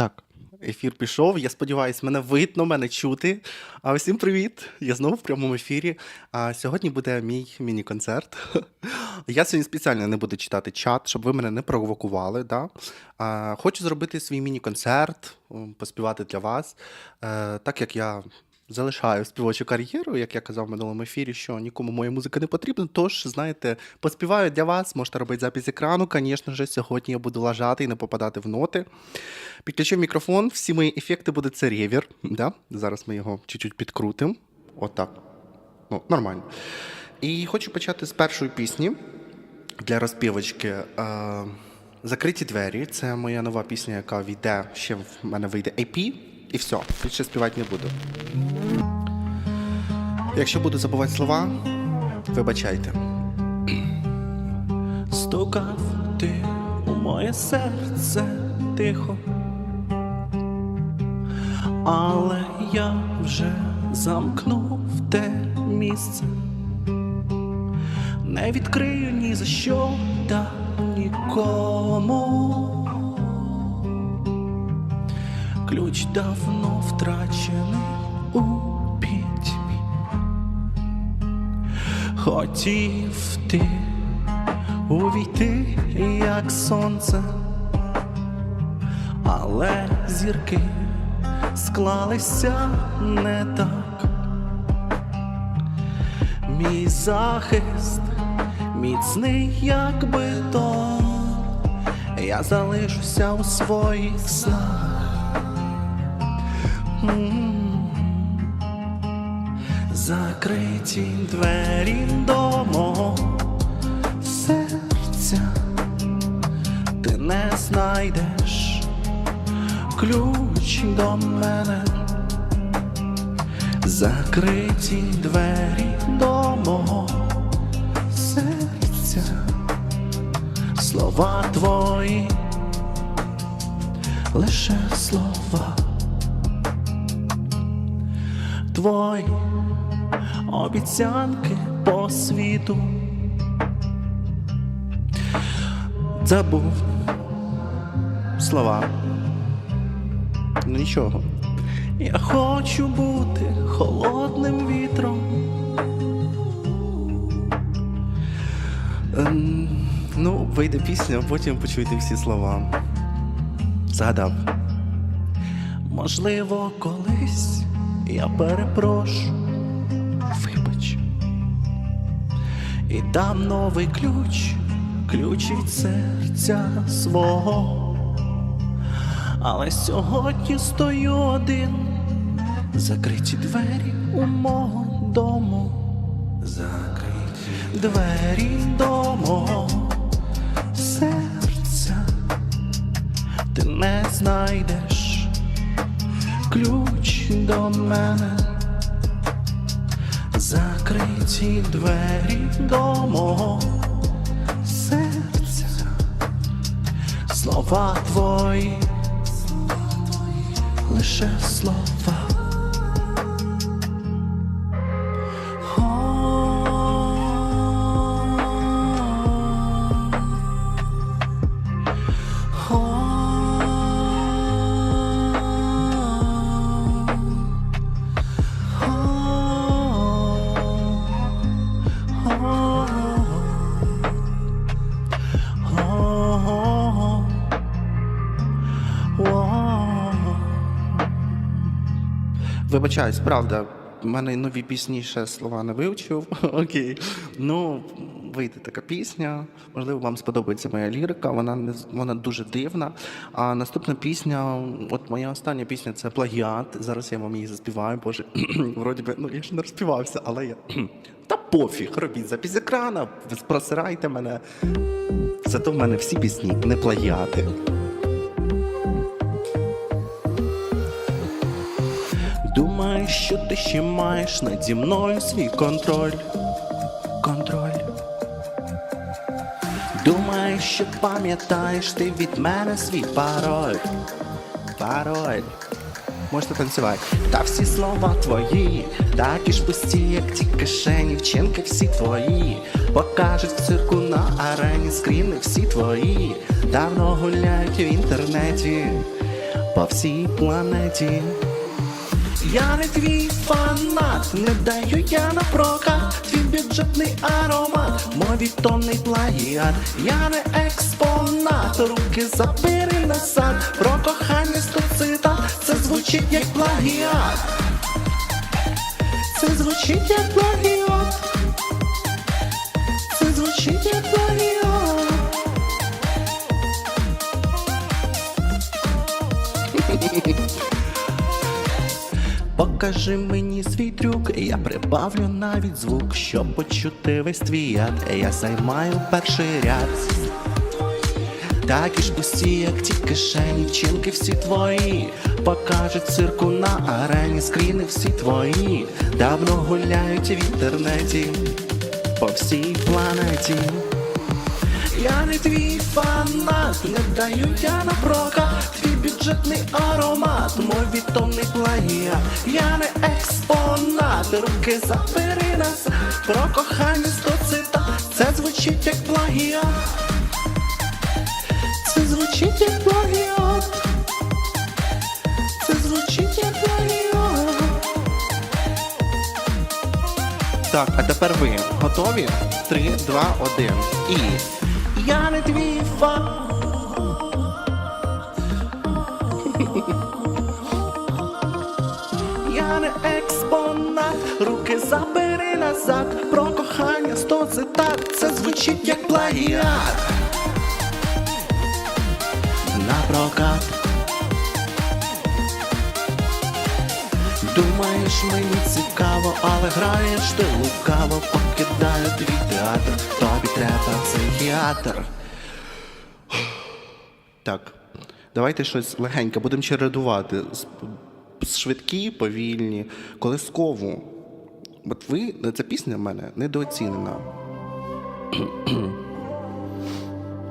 Так, ефір пішов. Я сподіваюся, мене видно, мене чути. А усім привіт! Я знову в прямому ефірі. А сьогодні буде мій міні-концерт. Я сьогодні спеціально не буду читати чат, щоб ви мене не провокували. Да? А, хочу зробити свій міні-концерт, поспівати для вас. Е, так як я залишаю співочу кар'єру, як я казав в минулому ефірі, що нікому моя музика не потрібна. Тож, знаєте, поспіваю для вас, можете робити запис екрану. Звісно ж, сьогодні я буду лажати і не попадати в ноти. Підключив мікрофон, всі мої ефекти буде це ревір. Да? Зараз ми його чуть-чуть підкрутимо. Отак. Ну, нормально. І хочу почати з першої пісні для розпівочки. Закриті двері. Це моя нова пісня, яка війде, ще в мене вийде AP, і все. Більше співати не буду. Якщо буду забувати слова, вибачайте. Стукав ти у моє серце тихо, але я вже замкнув те місце, не відкрию ні за що та нікому. Ключ давно втрачений у пітьмі. Хотів ти увійти, як сонце, але зірки склалися не так. Мій захист міцний, як бетон, я залишуся у своїх снах. Закриті двері до мого серця, ти не знайдеш. Ключ до мене, закриті двері до мого серця, слова твої, лише слова. Твої обіцянки по світу Забув слова. Ну нічого. Я хочу бути холодним вітром. Ем, ну, вийде пісня, а потім почуєте всі слова. Згадав. Можливо, колись я перепрошу, вибач, і дам новий ключ, ключ від серця свого. Але сьогодні стою один, закриті двері у мого дому, закриті двері до мого серця, ти не знайдеш. Ключ до мене, закриті двері до мого серця, слова твої, лише слова. Вибачаюсь, правда. в мене нові пісні ще слова не вивчив. Окей. Ну, вийде така пісня. Можливо, вам сподобається моя лірика. Вона не вона дуже дивна. А наступна пісня, от моя остання пісня це плагіат. Зараз я вам її заспіваю. Боже, вроді би, ну я ж не розпівався, але я. Та пофіг, робіть запис екрана, просирайте мене. Зато в мене всі пісні не плагіати. Що ти ще маєш наді мною свій контроль. Контроль. Думаєш, що пам'ятаєш ти від мене свій пароль. Пароль. Можете танцювати. Та всі слова твої, такі ж пусті, як ті кишені, вчинки всі твої, покажуть в цирку на арені, скріни всі твої, давно гуляють в інтернеті. по всій планеті. Я не твій фанат, не даю я на прокат. Твій бюджетний аромат, мой вітонний плагіат. Я не експонат, руки забери назад. Про кохання сто це звучить як плагіат. Це звучить як плагіат Покажи мені свій трюк, я прибавлю навіть звук, щоб почути весь твій яд. Я займаю перший ряд. Такі ж пусті, як ті кишені, вчинки всі твої. Покажуть цирку на арені, скріни всі твої. Давно гуляють в інтернеті по всій планеті. Я не твій фанат, не даю я на прокат Твій бюджетний аромат, мой відомний плагіат. Я не експонат, руки забери нас. Про кохання сто цитат, це звучить як плагіат. Це звучить як плагіат. Це звучить як плагіат. Так, а тепер ви. Готові? Три, два, один. І. Я не твій Я не експонат, руки забери назад, про кохання сто цитат, це звучить як плагіат. На прокат. Думаєш, мені цікаво, але граєш ти лукаво, покидаю твій театр, тобі треба психіатр. Так. Давайте щось легеньке, будемо чередувати. Швидкі, повільні, колискову. От ви, ця пісня в мене недооцінена.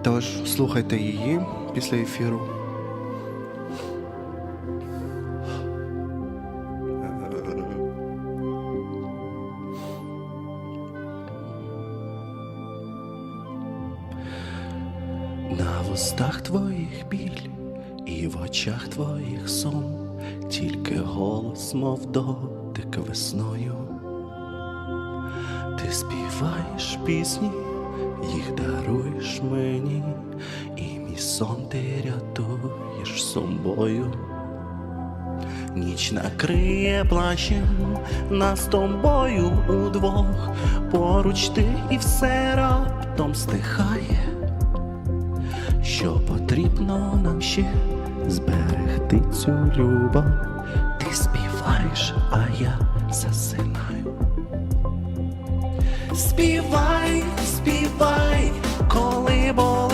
Тож слухайте її після ефіру. На вустах твоїх біль і в очах твоїх сон, тільки голос, мов дотик весною. Ти співаєш пісні, їх даруєш мені, і мій сон ти рятуєш собою. Ніч накриє плащем нас тобою удвох, поруч ти і все раптом стихає що потрібно нам ще зберегти цю любов. Ти співаєш, а я засинаю. Співай, співай, коли болить.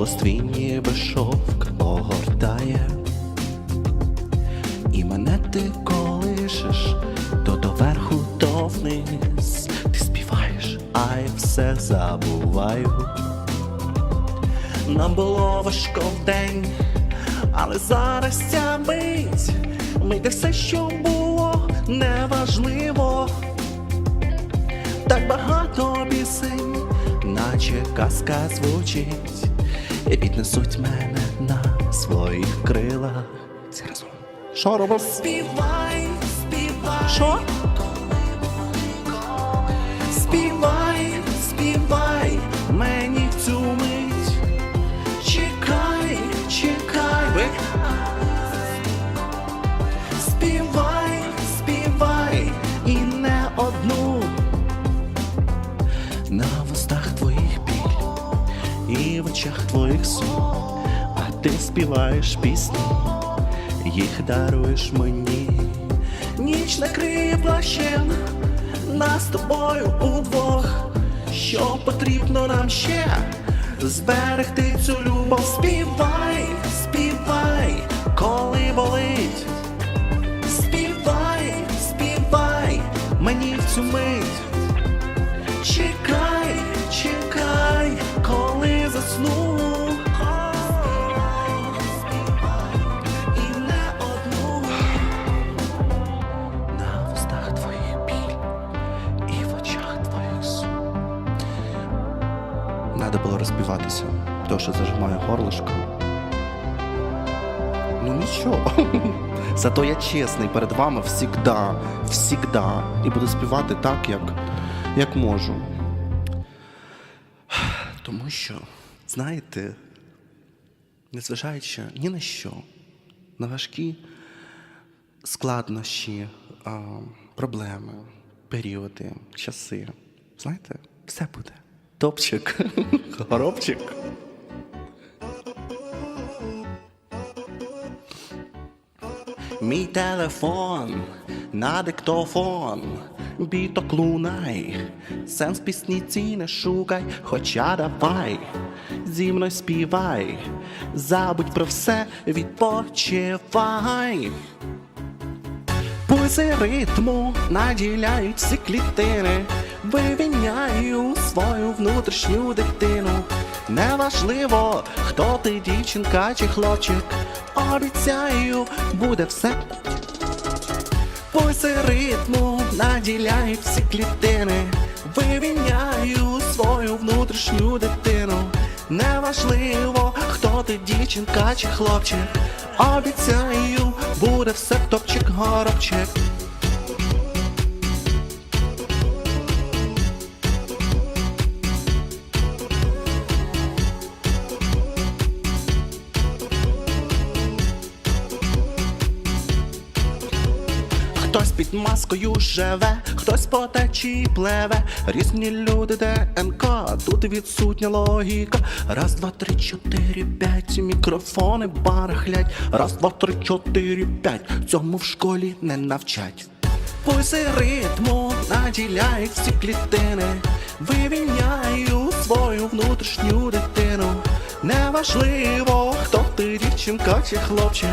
Голос твій ніби шовк і піднесуть мене на своїх крилах. Це разом. Що робимо? Співай, співай. Що? Співаєш пісні, їх даруєш мені. Ніч накриє плащем нас з тобою удвох. Що потрібно нам ще зберегти цю любов? Співай, співай, коли болить. Співай, співай мені в цю мить. Треба було розпіватися, то що зажимає горлишко. Ну нічого. Зато я чесний перед вами всігда, всігда. І буду співати так, як, як можу. Тому що, знаєте, незважаючи ні на що, на важкі складнощі, проблеми, періоди, часи, знаєте, все буде. Топчик, горобчик. Мій телефон на диктофон, біток лунай, сенс пісні ці не шукай, хоча давай, зі мною співай, забудь про все, відпочивай. Пульси ритму наділяють всі клітини, вивіняю свою внутрішню дитину. Неважливо, хто ти, дівчинка чи хлопчик, обіцяю, буде все. Пульси ритму наділяють всі клітини, вивіняю свою внутрішню дитину. Неважливо, хто ти, дівчинка чи хлопчик, обіцяю, буде все топчик горобчик. Під маскою живе, хтось по течії плеве, різні люди ДНК, тут відсутня логіка. Раз, два, три, чотири, п'ять, мікрофони барахлять. Раз, два, три, чотири, п'ять. Цьому в школі не навчать. Пульси ритму наділяють всі клітини, вивіняю свою внутрішню дитину. Неважливо, хто ти, дівчинка чи хлопчик.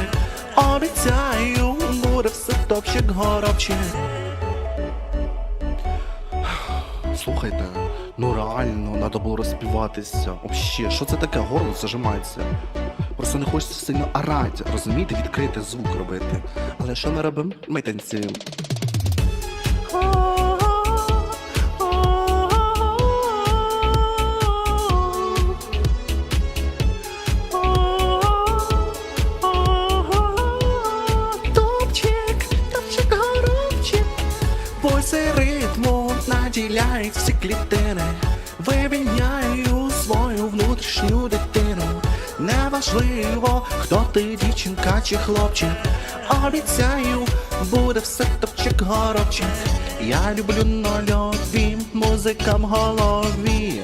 Обіцяю, буде все топчик горобчик. Слухайте, ну реально, треба було розпіватися. Вообще, що це таке? Горло зажимається. Просто не хочеться сильно орати, розумієте, відкрити звук робити. Але що ми робимо? Ми танцюємо. Наділяють всі клітини. Вивіняю свою внутрішню дитину. Неважливо, хто ти, дівчинка чи хлопчик. Обіцяю, буде все топчик горобчик. Я люблю нульові, музика в голові.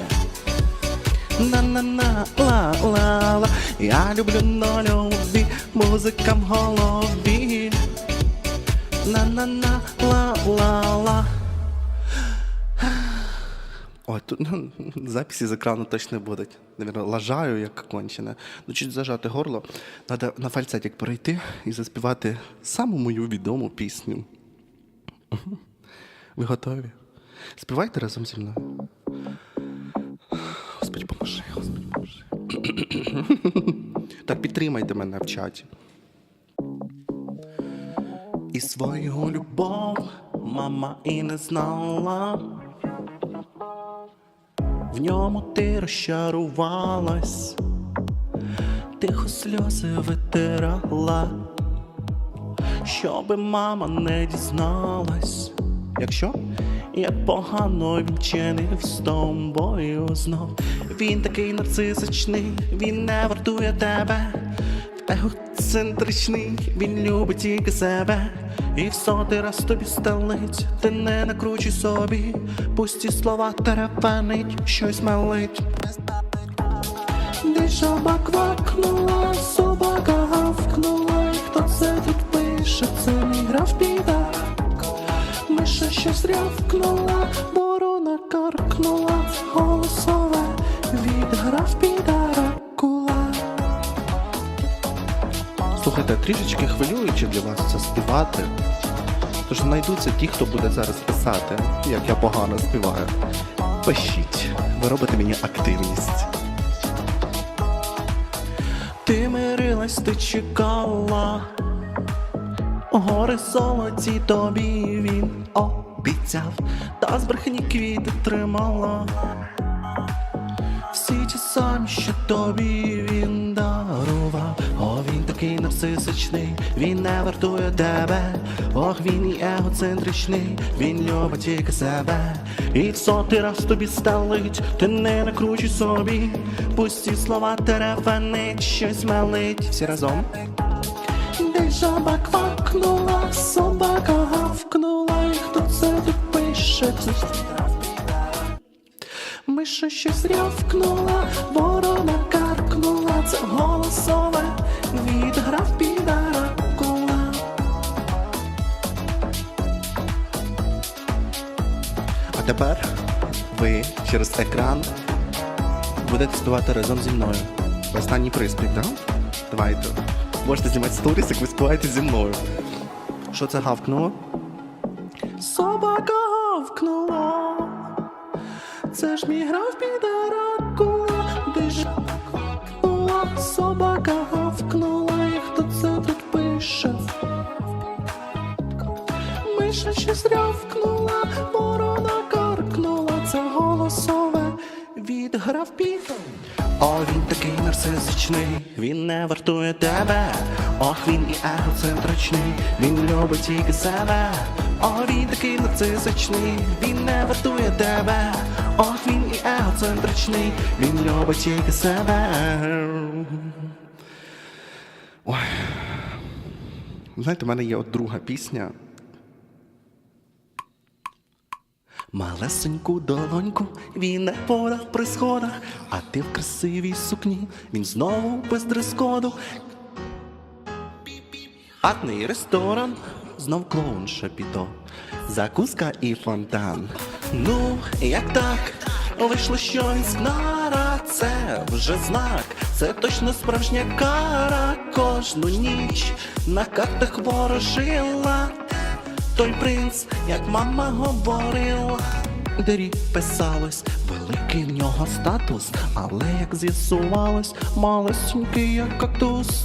На-на-на, ла-ла-ла Я люблю нульові, музика в голові На-на-на, ла-ла-ла Ой, тут ну, записи з екрану точно будуть. Навірно, лажаю, як кончене. Ну, чуть зажати горло. Треба на фальцетик перейти і заспівати саму мою відому пісню. Ви готові? Співайте разом зі мною. Господи, поможи, Господи, поможи. так підтримайте мене в чаті. І свою любов мама і не знала. В ньому ти розчарувалась, тихо сльози витирала, щоби мама не дізналась. Якщо? Як погано він чинив з тобою знов. Він такий нарцисичний, він не вартує тебе. Егоцентричний, він любить тільки себе. І в сотий раз тобі стелить, ти не накручуй собі, пусті слова терепенить, щось мелить. Де жаба квакнула, собака гавкнула, і хто це тут пише, це мій граф підак. Миша щось рявкнула, ворона каркнула, голосове від граф Слухайте, трішечки хвилююче для вас це співати. Тож знайдуться ті, хто буде зараз писати, як я погано співаю. Пишіть, ви робите мені активність. Ти мирилась, ти чекала. Гори золоті тобі він обіцяв, та з брехні квіти тримала. Всі ті самі, що тобі він нарцисичний, він не вартує тебе. Ох, він і егоцентричний, він любить тільки себе. І в сотий раз тобі стелить, ти не накручуй собі. Пусті слова терефанить, щось мелить всі разом. Де жаба квакнула, собака гавкнула, і хто це тут пише? Миша щось рявкнула, екран будете співати разом зі мною. Останній приспів, так? Давайте. Можете знімати сторіс, як ви співаєте зі мною. Що це гавкнуло? Собака гавкнула, це ж мій грав підаракула, де ж гавкнула, собака гавкнула, і хто це тут пише? Миша щось рявкнула, ворона відграв під. О, він такий нарцисичний, він не вартує тебе. Ох, він і егоцентричний, він любить тільки себе. О, він такий нарцисичний, він не вартує тебе. Ох, він і егоцентричний, він любить тільки себе. Ой. Знаєте, в мене є от друга пісня. Малесеньку долоньку він не подав при сходах, а ти в красивій сукні, він знову без дрес-коду. Атний ресторан, знов клоун шапіто, закуска і фонтан. Ну, як так, вийшло, що він скнара, це вже знак, це точно справжня кара кожну ніч на картах ворожила. Той принц, як мама говорила, Дері писалось, великий в нього статус, але як з'ясувалось, малесенький як кактус.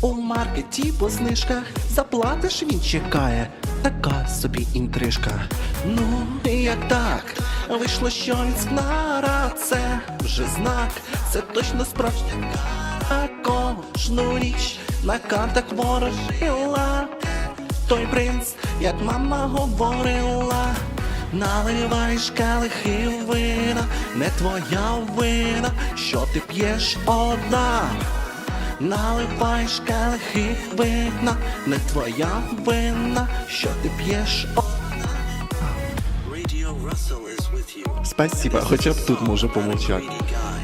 У маркеті по знижках заплатиш він чекає, така собі інтрижка. Ну, як так, вийшло, що він скнара, це вже знак, це точно справжня кара кожну ніч на картах ворожила. Той принц, як мама говорила, наливаєш келихи вина, не твоя вина, що ти п'єш одна. Наливаєш келихи вина, не твоя вина, що ти п'єш одна. Radio Russell is with you. Спасибо, хоча б тут можу помовчати. Greedy guy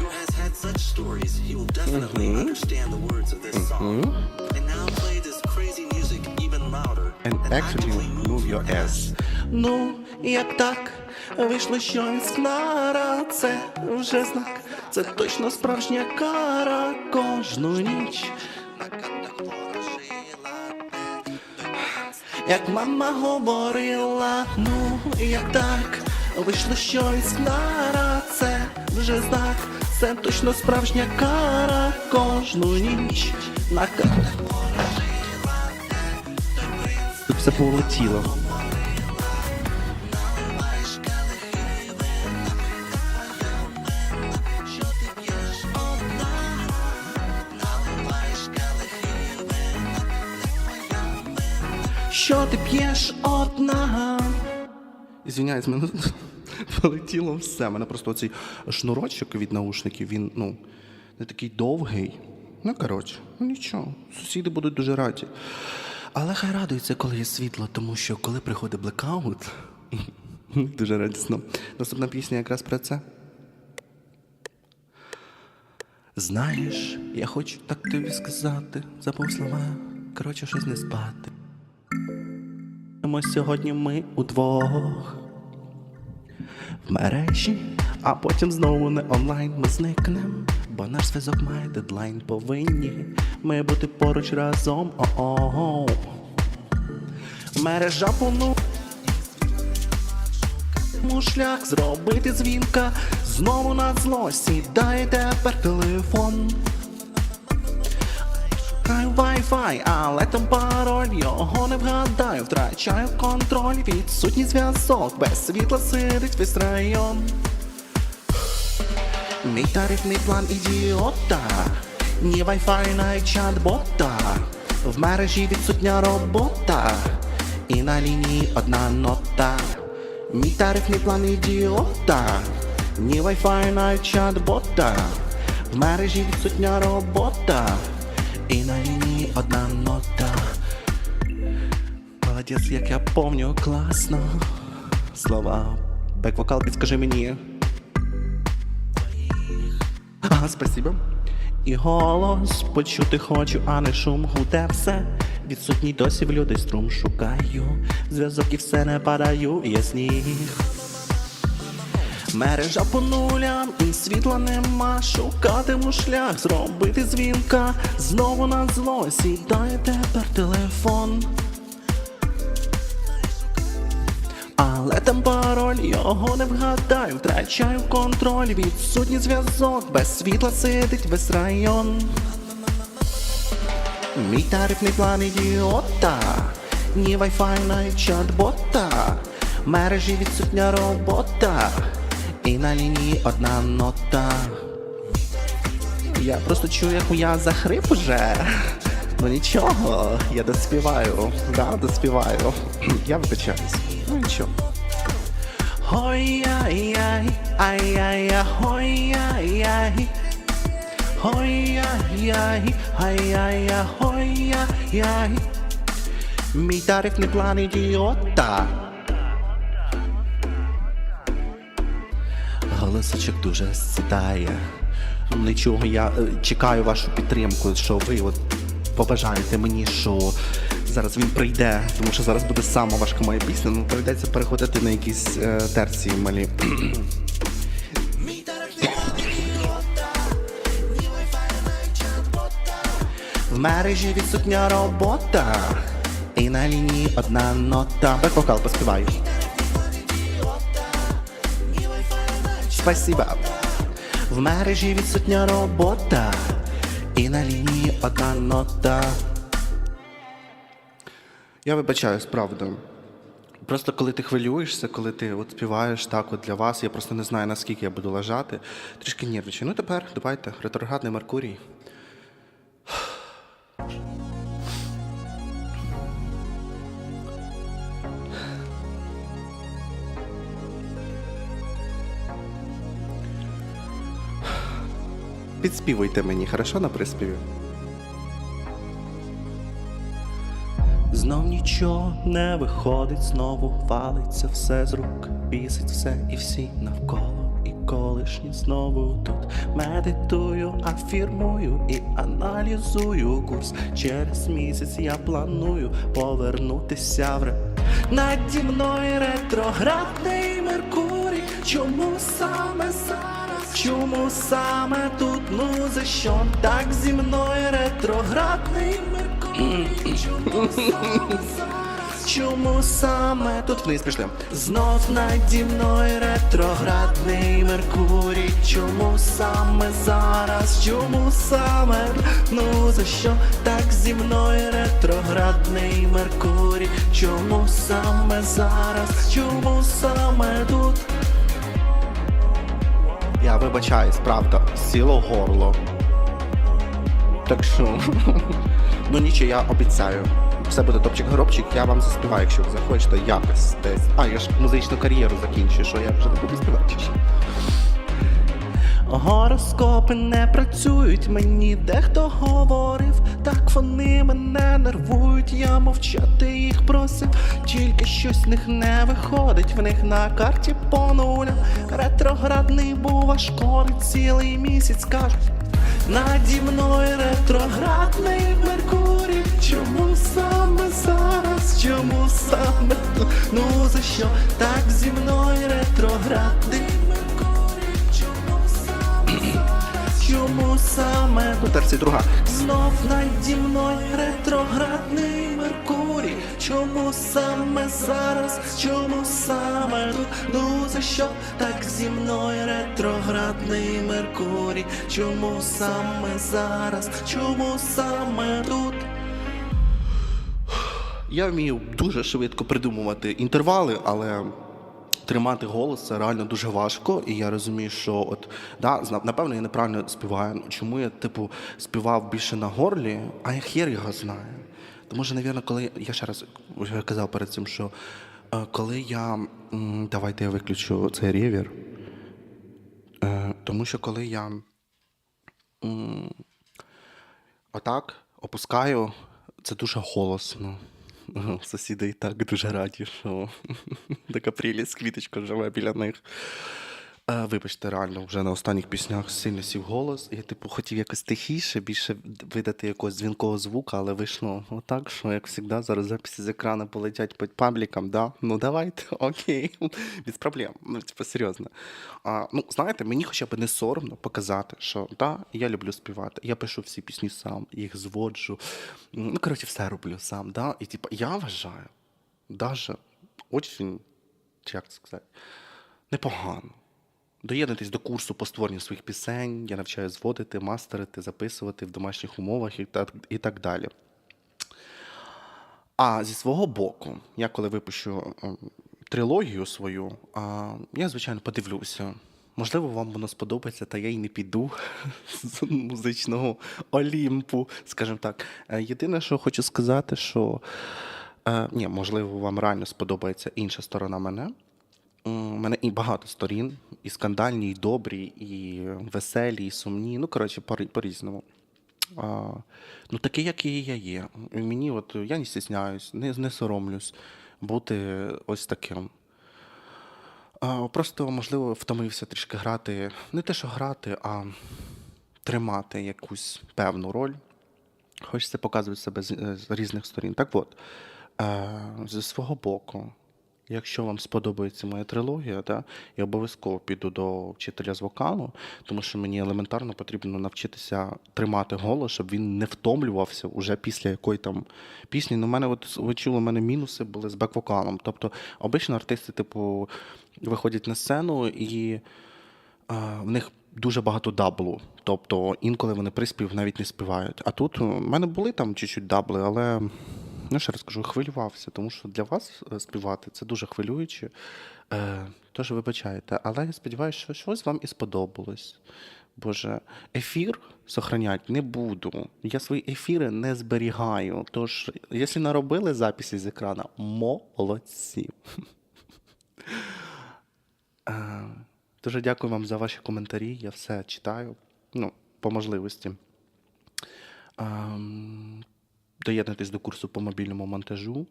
who has And actually move your ass. Ну, як так, вийшло, що він скнара, це вже знак, це точно справжня кара кожну ніч. Як мама говорила, ну як так, вийшло, що він скнара, це вже знак, це точно справжня кара кожну ніч. На картах Тут все полетіло. Що ти п'єш одна? Ізвиняюсь, мене полетіло все. Мене просто оцей шнурочок від наушників, він ну, не такий довгий. Ну, коротше, ну нічого. Сусіди будуть дуже раді. Але хай радуються, коли є світло, тому що коли приходить блекаут, дуже радісно. Наступна пісня якраз про це. Знаєш, я хочу так тобі сказати, забув слова, коротше, щось не спати. Сьогодні ми удвох в мережі, а потім знову не онлайн ми зникнем, бо наш зв'язок має дедлайн, повинні ми бути поруч разом. О-о-о. Мережа пону шлях зробити дзвінка, знову на зло сідає тепер телефон. Шукаю Wi-Fi, але там пароль, його не вгадаю, втрачаю контроль, відсутній зв'язок, без світла сидить весь район. Мій тарифний план ідіота, ні Wi-Fi, навіть чат-бота. В мережі відсутня робота, і на лінії одна нота. Мій тарифний план ідіота, ні Wi-Fi, навіть чат-бота. В мережі відсутня робота, і на лінії одна нота. Молодець, як я помню, класно. Слова. Бек-вокал, підскажи мені. Ага, спасибо. І голос почути хочу, а не шум гуде все. Відсутній досі в людей струм шукаю. Зв'язок і все не падаю, є сніг. Мережа по нулям і світла нема. Шукатиму шлях, зробити дзвінка. Знову на зло сідає тепер телефон. Але там пароль, його не вгадаю, втрачаю контроль, відсутній зв'язок, без світла сидить весь район. Мій тарифний план ідіота, ні Wi-Fi, чат-бота, мережі відсутня робота, і на лінії одна нота. Я просто чую, як я захрип уже. Ну нічого, я доспіваю, да, доспіваю. Я вибачаюсь. Ну нічого. Ой-яй-яй, ай-яй-яй, ой-яй-яй. Ой-яй-яй, ай-яй-яй, ой-яй-яй. Мій тарифний план ідіота. Голосочок дуже сідає. Нічого, я чекаю вашу підтримку, що ви от побажаєте мені, що зараз він прийде, тому що зараз буде сама важка моя пісня, ну прийдеться переходити на якісь е, терції малі. В мережі відсутня робота, і на лінії одна нота. Бек-вокал поспіваю. Спасибо. В мережі відсутня робота, і на лінії одна нота. Я вибачаюсь, правда. Просто коли ти хвилюєшся, коли ти от співаєш так от для вас, я просто не знаю, наскільки я буду лежати. Трішки нервничаю. Ну тепер давайте, ретроградний Меркурій. Підспівуйте мені, хорошо на приспіві? Знов нічого не виходить, знову валиться все з рук, бісить все і всі навколо, і колишні знову тут медитую, афірмую і аналізую курс. Через місяць я планую повернутися в ре. Наді мною ретроградний Меркурій. Чому саме зараз? Чому саме тут? Ну за що так зі мною ретроградний Меркурій? Чому саме тут вниз пішли? Знов наді мною ретроградний Меркурій. Чому саме зараз? Чому саме? Ну за що так зі мною ретроградний Меркурій? Чому саме зараз? Чому саме тут? Я вибачаюсь, правда, сіло горло. Так що, ну нічого, я обіцяю. Все буде топчик-горобчик, я вам заспіваю, якщо ви захочете, якось десь. А, я ж музичну кар'єру закінчую, що я вже не буду співати. Гороскопи не працюють, мені дехто говорив, так вони мене нервують, я мовчати їх просив, тільки щось в них не виходить, в них на карті по нулям. Ретроградний був аж школи цілий місяць кажуть. Наді мною ретроградний Меркурій. Чому саме зараз? Чому саме? Ну за що так зі мною ретроградний Меркурій? Чому саме зараз? Чому саме тут терці друга? Знов наді мною ретроградний Меркурій. Чому саме зараз? Чому саме тут? Ну за що так зі мною ретроградний Меркурій? Чому саме зараз? Чому саме тут? Я вмію дуже швидко придумувати інтервали, але тримати голос це реально дуже важко, і я розумію, що от да, напевно, я неправильно співаю. Чому я, типу, співав більше на горлі, а я хер його знаю. Тому що, навірно, коли я ще раз казав перед цим, що е, коли я давайте я виключу цей ревір. Е, тому що коли я отак опускаю, це дуже голосно. Сусіди і так дуже раді, що така прелість квіточка живе біля них. Е, Вибачте, реально, вже на останніх піснях сильно сів голос. Я, типу, хотів якось тихіше, більше видати якогось дзвінкого звука, але вийшло отак, що, як завжди, зараз записи з екрану полетять під пабліком, да? Ну давайте, окей, без проблем. Ну, типу, серйозно. А, ну, знаєте, мені хоча б не соромно показати, що да, я люблю співати. Я пишу всі пісні сам, їх зводжу. Ну, коротше, все роблю сам. Да? І типу, я вважаю, даже очень, як це сказати, непогано. Доєднатись до курсу по створенню своїх пісень, я навчаю зводити, мастерити, записувати в домашніх умовах і так, і так далі. А зі свого боку, я коли випущу ем, трилогію свою, я, звичайно, подивлюся. Можливо, вам воно сподобається, та я й не піду з музичного Олімпу, скажімо так. Е, Єдине, що хочу сказати, що е, ні, можливо, вам реально сподобається інша сторона мене. У мене і багато сторін, і скандальні, і добрі, і веселі, і сумні. Ну, коротше, по- по-різному. А, ну, такий, який я є. Мені, от я не стісняюсь, не, не соромлюсь бути ось таким. А, просто, можливо, втомився трішки грати, не те, що грати, а тримати якусь певну роль. Хочеться показувати себе з, е, з різних сторін. Так от, е, зі свого боку, якщо вам сподобається моя трилогія, да, я обов'язково піду до вчителя з вокалу, тому що мені елементарно потрібно навчитися тримати голос, щоб він не втомлювався уже після якої там пісні. Ну, мене, от ви чули, у мене мінуси були з бек-вокалом. Тобто, обично артисти, типу, виходять на сцену і. А, в них дуже багато даблу. Тобто інколи вони приспів навіть не співають. А тут у мене були там чуть-чуть дабли, але ну, ще раз кажу, хвилювався, тому що для вас е, співати це дуже хвилююче. Е, тож вибачайте. Але я сподіваюся, що щось вам і сподобалось. Боже, ефір сохранять не буду. Я свої ефіри не зберігаю. Тож, якщо наробили записи з екрана, молодці. Е, Дуже дякую вам за ваші коментарі. Я все читаю. Ну, по можливості. Доєднуйтесь до курсу по мобільному монтажу.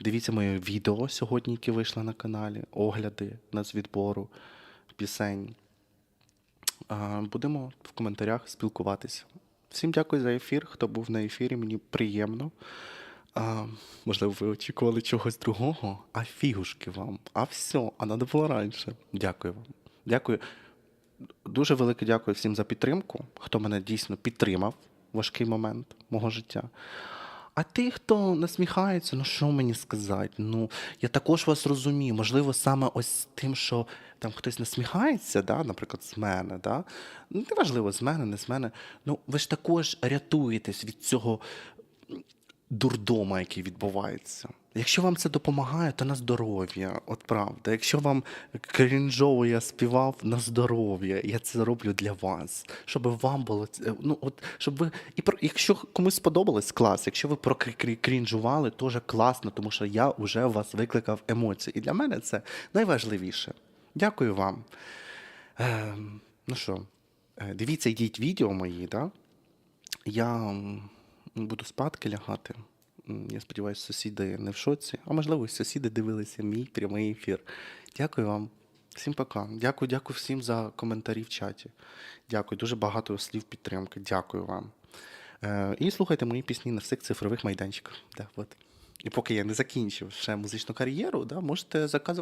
Дивіться моє відео сьогодні, яке вийшло на каналі, огляди нацвідбору пісень. Будемо в коментарях спілкуватися. Всім дякую за ефір. Хто був на ефірі, мені приємно. А, можливо, ви очікували чогось другого, а фігушки вам, а все, а треба було раніше. Дякую вам. Дякую. Дуже велике дякую всім за підтримку, хто мене дійсно підтримав важкий момент мого життя. А ті, хто насміхається, ну що мені сказати? Ну, я також вас розумію. Можливо, саме ось тим, що там хтось насміхається, да, наприклад, з мене, да? ну, неважливо, з мене, не з мене. Ну, ви ж також рятуєтесь від цього дурдома, який відбувається. Якщо вам це допомагає, то на здоров'я, от правда. Якщо вам крінжово я співав, на здоров'я. Я це роблю для вас. Щоб вам було ц- ну от щоб ви і про якщо комусь сподобалось, клас. Якщо ви прокрінжували, теж класно, тому що я вже у вас викликав емоції. І для мене це найважливіше. Дякую вам. Ем, ну що, е, дивіться, йдіть відео мої, да? Я буду спадки лягати. Я сподіваюся, сусіди не в шоці. А можливо, сусіди дивилися мій прямий ефір. Дякую вам. Всім пока. Дякую, дякую всім за коментарі в чаті. Дякую, дуже багато слів підтримки. Дякую вам. Е, і слухайте мої пісні на всіх цифрових майданчиках. Да, от. І поки я не закінчив ще музичну кар'єру, да, можете заказувати.